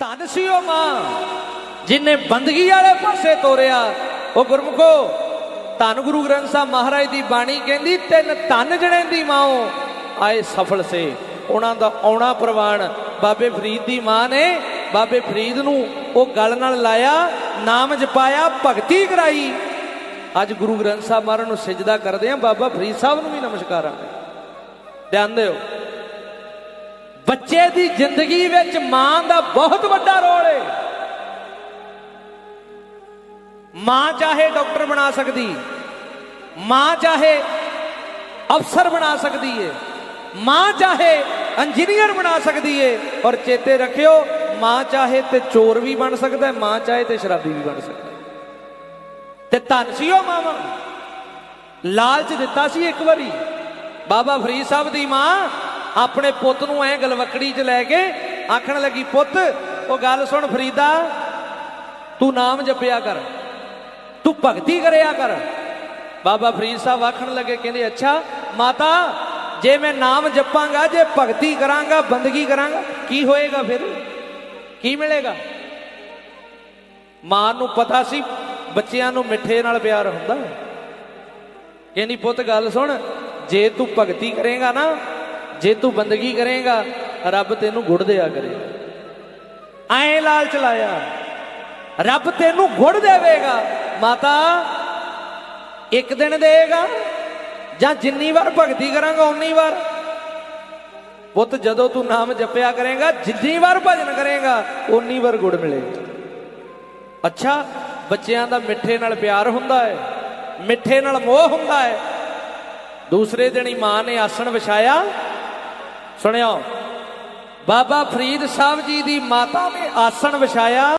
ਧੰਨ ਸੀ ਉਹ ਮਾਂ, ਜਿਨੇ ਬੰਦਗੀ ਵਾਲੇ ਪਾਸੇ ਤੋਰਿਆ। ਉਹ ਗੁਰਮੁਖੋ, ਧੰਨ ਗੁਰੂ ਗ੍ਰੰਥ ਸਾਹਿਬ ਮਹਾਰਾਜ ਦੀ ਬਾਣੀ ਕਹਿੰਦੀ, ਤਿੰਨ ਧੰਨ ਜਣੇ ਦੀ ਮਾਓ ਆਏ ਸਫਲ ਸੇ। ਉਹਨਾਂ ਦਾ ਆਉਣਾ ਪ੍ਰਵਾਨ ਬਾਬੇ ਫਰੀਦ ਦੀ ਮਾਂ ਨੇ। ਬਾਬੇ ਫਰੀਦ ਨੂੰ ਉਹ ਗਲ ਨਾਲ ਲਾਇਆ, ਨਾਮ ਜਪਾਇਆ, ਭਗਤੀ ਕਰਾਈ। ਅੱਜ ਗੁਰੂ ਗ੍ਰੰਥ ਸਾਹਿਬ ਮਹਾਰਾਜ ਨੂੰ ਸਜਦਾ ਕਰਦੇ ਆ। ਬਾਬਾ ਫਰੀਦ ਸਾਹਿਬ ਨੂੰ ਵੀ ਨਮਸਕਾਰਾਂ। ਧਿਆਨ ਦਿਓ। ਬੱਚੇ ਦੀ ਜ਼ਿੰਦਗੀ ਵਿੱਚ ਮਾਂ ਦਾ ਬਹੁਤ ਵੱਡਾ ਰੋਲ ਹੈ ਮਾਂ ਚਾਹੇ ਡਾਕਟਰ ਬਣਾ ਸਕਦੀ, ਮਾਂ ਚਾਹੇ ਅਫਸਰ ਬਣਾ ਸਕਦੀ ਏ, ਮਾਂ ਚਾਹੇ ਇੰਜੀਨੀਅਰ ਬਣਾ ਸਕਦੀ ਏ ਔਰ ਚੇਤੇ ਰੱਖਿਓ, ਮਾਂ ਚਾਹੇ ਤੇ ਚੋਰ ਵੀ ਬਣ ਸਕਦਾ ਮਾਂ ਚਾਹੇ ਤੇ ਸ਼ਰਾਬੀ ਵੀ ਬਣ ਸਕਦਾ ਤੇ ਧੰਨ ਸੀ ਉਹ ਮਾਵਾ। ਲਾਲਚ ਦਿੱਤਾ ਸੀ ਇੱਕ ਵਾਰੀ। ਬਾਬਾ ਫਰੀਦ ਸਾਹਿਬ ਦੀ ਮਾਂ ਆਪਣੇ ਪੁੱਤ ਨੂੰ ਐ ਗਲਵਕੜੀ 'ਚ ਲੈ ਕੇ ਆਖਣ ਲੱਗੀ, ਪੁੱਤ, ਉਹ ਗੱਲ ਸੁਣ ਫਰੀਦਾ, ਤੂੰ ਨਾਮ ਜਪਿਆ ਕਰ। ਤੂੰ ਭਗਤੀ ਕਰਿਆ ਕਰ। ਬਾਬਾ ਫਰੀਦ ਸਾਹਿਬ ਆਖਣ ਲੱਗੇ, ਕਹਿੰਦੇ, ਅੱਛਾ, ਮਾਤਾ, ਜੇ ਮੈਂ ਨਾਮ ਜਪਾਂਗਾ, ਜੇ ਭਗਤੀ ਕਰਾਂਗਾ, ਬੰਦਗੀ ਕਰਾਂਗਾ, ਕੀ ਹੋਏਗਾ ਫਿਰ? ਕੀ ਮਿਲੇਗਾ? ਮਾਂ ਨੂੰ ਪਤਾ ਸੀ, ਬੱਚਿਆਂ ਨੂੰ ਮਿੱਠੇ ਨਾਲ ਪਿਆਰ ਹੁੰਦਾ। ਕਹਿੰਦੀ, ਪੁੱਤ, ਗੱਲ ਸੁਣ, ਜੇ ਤੂੰ ਭਗਤੀ ਕਰੇਗਾ ਨਾ ਜੇ ਤੂੰ ਬੰਦਗੀ ਕਰੇਗਾ, ਰੱਬ ਤੈਨੂੰ ਗੁੜ ਦਿਆ ਕਰੇਗਾ। ਐਂ ਲਾਲਚ ਲਾਇਆ। ਰੱਬ ਤੈਨੂੰ ਗੁੜ ਦੇਵੇਗਾ। ਮਾਤਾ, ਇੱਕ ਦਿਨ ਦੇਗਾ, ਜਾਂ ਜਿੰਨੀ ਵਾਰ ਭਗਤੀ ਕਰਾਂਗਾ ਉਨੀ ਵਾਰ। ਪੁੱਤ, ਜਦੋਂ ਤੂੰ ਨਾਮ ਜਪਿਆ ਕਰੇਗਾ, ਜਿੰਨੀ ਵਾਰ ਭਜਨ ਕਰੇਗਾ ਉਨੀ ਵਾਰ ਗੁੜ ਮਿਲੇਗਾ। ਅੱਛਾ, ਬੱਚਿਆਂ ਦਾ ਮਿੱਠੇ ਨਾਲ ਪਿਆਰ ਹੁੰਦਾ ਹੈ, ਮਿੱਠੇ ਨਾਲ ਮੋਹ ਹੁੰਦਾ ਹੈ। ਦੂਸਰੇ ਦਿਨ ਹੀ ਮਾਂ ਨੇ ਆਸਣ ਵਿਛਾਇਆ ਸੁਣਿਓ ਬਾਬਾ ਫਰੀਦ ਸਾਹਿਬ ਜੀ ਦੀ ਮਾਤਾ ਨੇ ਆਸਣ ਵਿਛਾਇਆ।